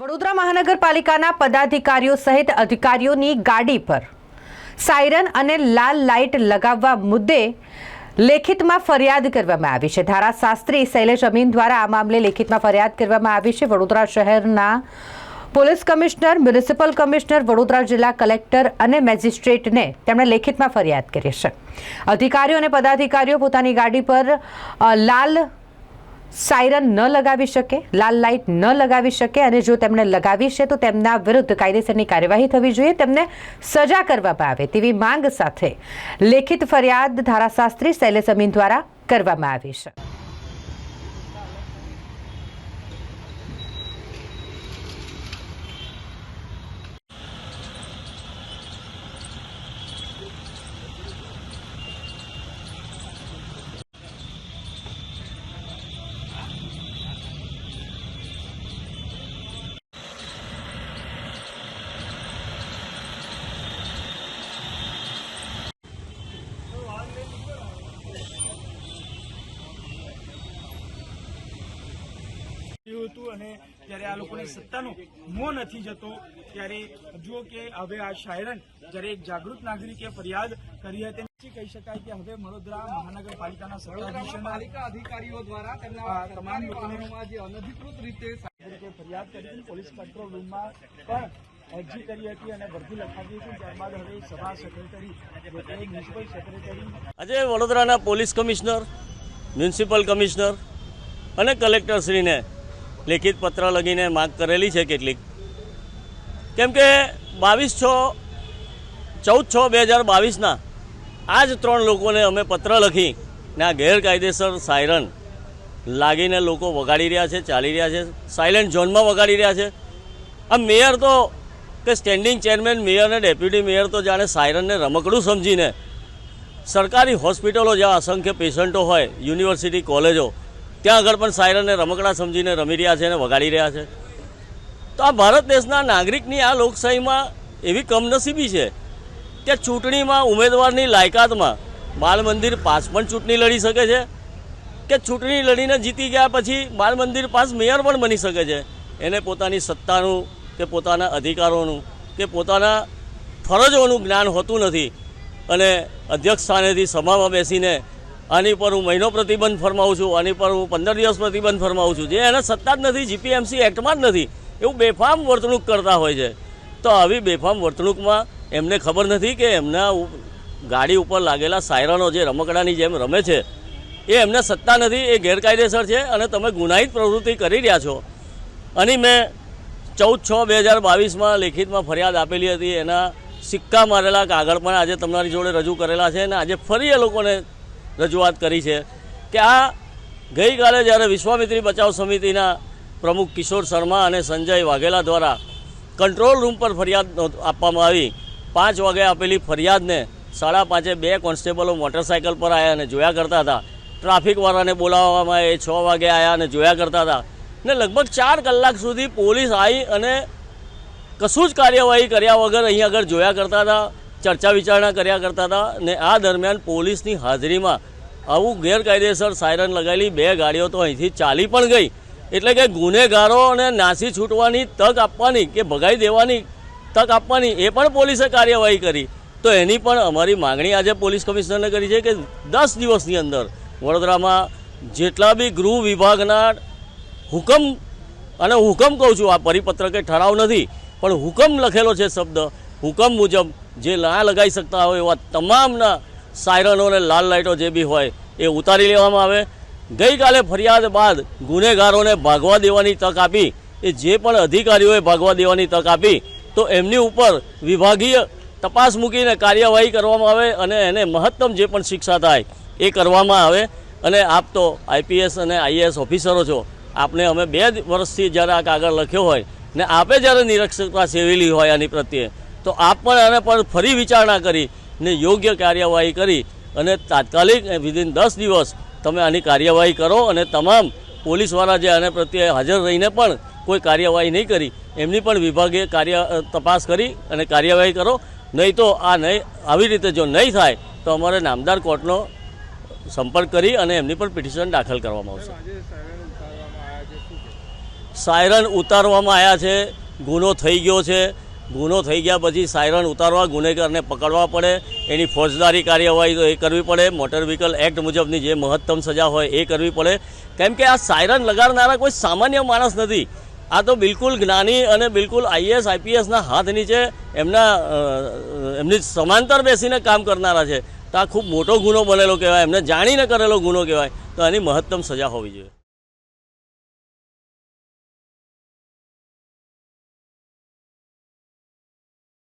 વડોદરા મહાનગરપાલિકાના પદાધિકારીઓ સહિત અધિકારીઓની ગાડી પર સાયરન અને લાલ લાઇટ લગાવવા મુદ્દે લેખિતમાં ફરિયાદ કરવામાં આવી છે. ધારાશાસ્ત્રી શૈલેષ અમીન દ્વારા આ મામલે લેખિતમાં ફરિયાદ કરવામાં આવી છે. વડોદરા શહેરના police commissioner, municipal commissioner, Vadodara જિલ્લા કલેક્ટર અને મેજિસ્ટ્રેટને તેમણે લેખિતમાં ફરિયાદ કરી છે. અધિકારીઓ અને પદાધિકારીઓ પોતાની ગાડી પર લાલ સાયરન ન લગાવી શકે, લાલ લાઇટ ન લગાવી શકે અને જો તેમણે લગાવી છે તો તેમના વિરુદ્ધ કાયદેસરની કાર્યવાહી થવી જોઈએ, તેમને સજા કરવામાં આવે તેવી માંગ સાથે લેખિત ફરિયાદ ધારાશાસ્ત્રી શૈલેષ અમીન દ્વારા કરવામાં આવી છે. થયું હતું અને જ્યારે આ લોકોની સત્તાનો મોં નથી જતો ત્યારે જુઓ કે હવે આ શાયરન જ્યારે એક જાગૃત નાગરિકે ફરિયાદ કરી હતી કહી શકાય કે હવે વડોદરા મહાનગરપાલિકાના સત્તાધીશોના અધિકારીઓ દ્વારા તેમના તમામ લોકોને વાહનોમાં જે અનધિકૃત રીતે ફરિયાદ કરી હતી પોલીસ કંટ્રોલ રૂમમાં પણ અરજી કરી હતી અને વર્દી લખાવી હતી. ત્યારબાદ હવે સભા સેક્રેટરી મ્યુનિસિપલ સેક્રેટરી આજે વડોદરાના પોલીસ કમિશનર મ્યુનિસિપલ કમિશનર અને કલેક્ટરશ્રીને લેખિત પત્ર લગીને માંગ કરેલી છે કેટલીક. કેમ કે બાવીસ છ, ચૌદ છ બે હજાર બાવીસના આ જ ત્રણ લોકોને અમે પત્ર લખી ને આ ગેરકાયદેસર સાયરન લાગીને લોકો વગાડી રહ્યા છે, ચાલી રહ્યા છે સાયલેન્ટ ઝોનમાં વગાડી રહ્યા છે. આ મેયર તો કે સ્ટેન્ડિંગ ચેરમેન મેયર અને ડેપ્યુટી મેયર તો જાણે સાયરનને રમકડું સમજીને સરકારી હોસ્પિટલો જ્યાં અસંખ્ય પેશન્ટો હોય યુનિવર્સિટી કોલેજો ત્યાં આગળ પણ સાયરનને રમકડા સમજીને રમી રહ્યા છે અને વગાડી રહ્યા છે. તો આ ભારત દેશના નાગરિકની આ લોકશાહીમાં એવી કમનસીબી છે કે ચૂંટણીમાં ઉમેદવારની લાયકાતમાં બાલ મંદિર પાસ પણ ચૂંટણી લડી શકે છે, કે ચૂંટણી લડીને જીતી ગયા પછી બાલ મંદિર પાસ મેયર પણ બની શકે છે. એને પોતાની સત્તાનું કે પોતાના અધિકારોનું કે પોતાના ફરજોનું જ્ઞાન હોતું નથી અને અધ્યક્ષ સ્થાનેથી સભામાં બેસીને આની પર હું મહિનો પ્રતિબંધ ફરમાવું છું, આની પર હું પંદર દિવસ પ્રતિબંધ ફરમાવું છું. જે એને સત્તા જ નથી, જીપીએમસી એક્ટમાં જ નથી. એવું બેફામ વર્તણૂક કરતા હોય છે. તો આવી બેફામ વર્તણૂકમાં એમને ખબર નથી કે એમના ગાડી ઉપર લાગેલા સાયરનો જે રમકડાની જેમ રમે છે, એ એમને સત્તા નથી, એ ગેરકાયદેસર છે અને તમે ગુનાહિત પ્રવૃત્તિ કરી રહ્યા છો. અને મેં ચૌદ છ બે હજાર બાવીસમાં લેખિતમાં ફરિયાદ આપેલી હતી. એના સિક્કા મારેલા કાગળ પણ આજે તમારી જોડે રજૂ કરેલા છે અને આજે ફરી એ લોકોને રજૂઆત કરી છે કે આ ગઈકાલે જ્યારે વિશ્વામિત્રી બચાવ સમિતિના પ્રમુખ કિશોર શર્મા અને સંજય વાઘેલા દ્વારા કંટ્રોલ રૂમ પર ફરિયાદ આપવામાં આવી, પાંચ વાગે આપેલી ફરિયાદને સાડા પાંચે બે કોન્સ્ટેબલો મોટરસાયકલ પર આવ્યા અને જોયા કરતા હતા. ટ્રાફિકવાળાને બોલાવવામાં આવે છ વાગે આવ્યા અને જોયા કરતા હતા. ને લગભગ ચાર કલાક સુધી પોલીસ આવી અને કશું જ કાર્યવાહી કર્યા વગર અહીં આગળ જોયા કરતા હતા. ચર્ચા વિચારણા કર્યા કરતા હતા ને આ દરમિયાન પોલીસની હાજરીમાં આવું ગેરકાયદેસર સાયરન લગાવેલી બે ગાડીઓ તો અહીંથી ચાલી પણ ગઈ. એટલે કે ગુનેગારોને નાસી છૂટવાની તક આપવાની કે ભગાઈ દેવાની તક આપવાની એ પણ પોલીસે કાર્યવાહી કરી. તો એની પણ અમારી માગણી આજે પોલીસ કમિશનરને કરી છે કે દસ દિવસની અંદર વડોદરામાં જેટલા બી ગૃહ વિભાગના હુકમ, અને હુકમ કહું છું, આ પરિપત્ર કે ઠરાવ નથી, પણ હુકમ લખેલો છે શબ્દ હુકમ મુજબ જે ના લગાવી શકતા હોય એવા તમામના સાયરનો અને લાલ લાઇટો જે બી હોય એ ઉતારી લેવામાં આવે. ગઈકાલે ફરિયાદ બાદ ગુનેગારોને ભાગવા દેવાની તક આપી. એ જે પણ અધિકારીઓએ ભાગવા દેવાની તક આપી, તો એમની ઉપર વિભાગીય તપાસ મૂકીને કાર્યવાહી કરવામાં આવે અને એને મહત્તમ જે પણ શિક્ષા થાય એ કરવામાં આવે. અને આપ તો આઈપીએસ અને આઈએએસ ઓફિસરો છો. આપને અમે બે વર્ષથી જ્યારે આ કાગળ લખ્યો હોય ને, આપે જ્યારે નિરક્ષરતા સેવેલી હોય આની પ્રત્યે તો આપ પણ આને પણ ફરી વિચારણા કરી ને યોગ્ય કાર્યવાહી કરી અને તાત્કાલિક વિધિન દસ દિવસ તમે આની કાર્યવાહી કરો અને તમામ પોલીસવાળા જે આને પ્રત્યે હાજર રહીને પણ કોઈ કાર્યવાહી નહીં કરી એમની પણ વિભાગે કાર્ય તપાસ કરી અને કાર્યવાહી કરો નહીં તો આ નહીં આવી રીતે જો નહીં થાય તો અમારે નામદાર કોર્ટનો સંપર્ક કરી અને એમની પણ પિટિશન દાખલ કરવામાં આવશે? સાયરન ઉતારવામાં આવ્યા છે ગુનો થઈ ગયો છે ગુનો થઈ ગયા પછી સાયરન ઉતારવા, ગુનેગારને પકડવા પડે, એની ફોજદારી કાર્યવાહી તો એ કરવી પડે, મોટર વ્હીકલ એક્ટ મુજબની જે મહત્તમ સજા હોય એ કરવી પડે. કેમ કે આ સાયરન લગાડનારા કોઈ સામાન્ય માણસ નથી. આ તો બિલકુલ જ્ઞાની અને બિલકુલ આઈએસ આઈપીએસના હાથ નીચે એમના એમની સમાંતર બેસીને કામ કરનારા છે. તો આ ખૂબ મોટો ગુનો બનેલો કહેવાય, એમને જાણીને કરેલો ગુનો કહેવાય. તો એની મહત્તમ સજા હોવી જોઈએ.